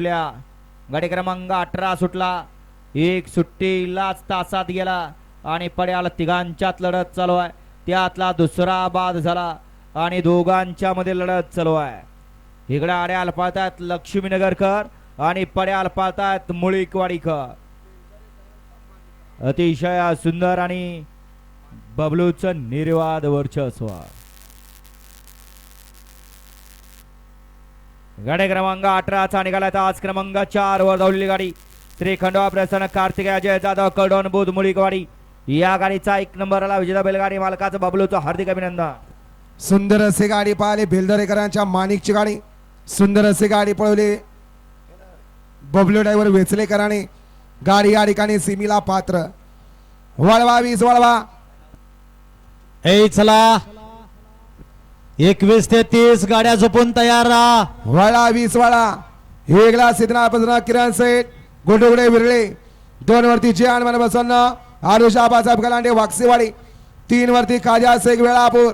गाडी क्रमांक अठरा सुटला. एक सुट्टीलाच तासात गेला आणि पड्याला तिघांच्यात लढत चालू आहे. त्यातला दुसरा बाद झाला आणि दोघांच्या मध्ये लढत चालू आहे. इकडे आड्याला पाळतायत लक्ष्मीनगरकर आणि पड्याला पाळतायत मुळीकवाडीकर. अतिशय सुंदर आणि बबलूचं निर्वाद वर्चस्व. गाडी क्रमांक अठराचा निघाला तर आज क्रमांक चार वर धावलेली गाडी. त्रिखंडवा प्रसन्न कार्तिक अजय जाधव कडोन बुध मुळीकवाडी. या गाडीचा एक नंबरला विजेता बैलगाडी मालकाचं बबलूचं हार्दिक अभिनंदन. सुंदर असे गाडी पाहिली भेलदरेकरांच्या माणिकची गाडी. सुंदर असे गाडी पळवली. बबलू ड्रायव्हर वेचलेकरांनी गाडी या ठिकाणी सिमीला पात्र. वळवा वीस वळवा. ए चला. एकवीस ते तीस गाड्या झोपून तयार राहा. वळा वीस वळा. वेगळा सिद्धना किरण सेठ गोटुगडे विरळे. दोन वरती जियान मन बसवणं आरुष आबासाहेब कलांडे वाकसेवाडी. तीन वरती काजा शेख वेळापूर.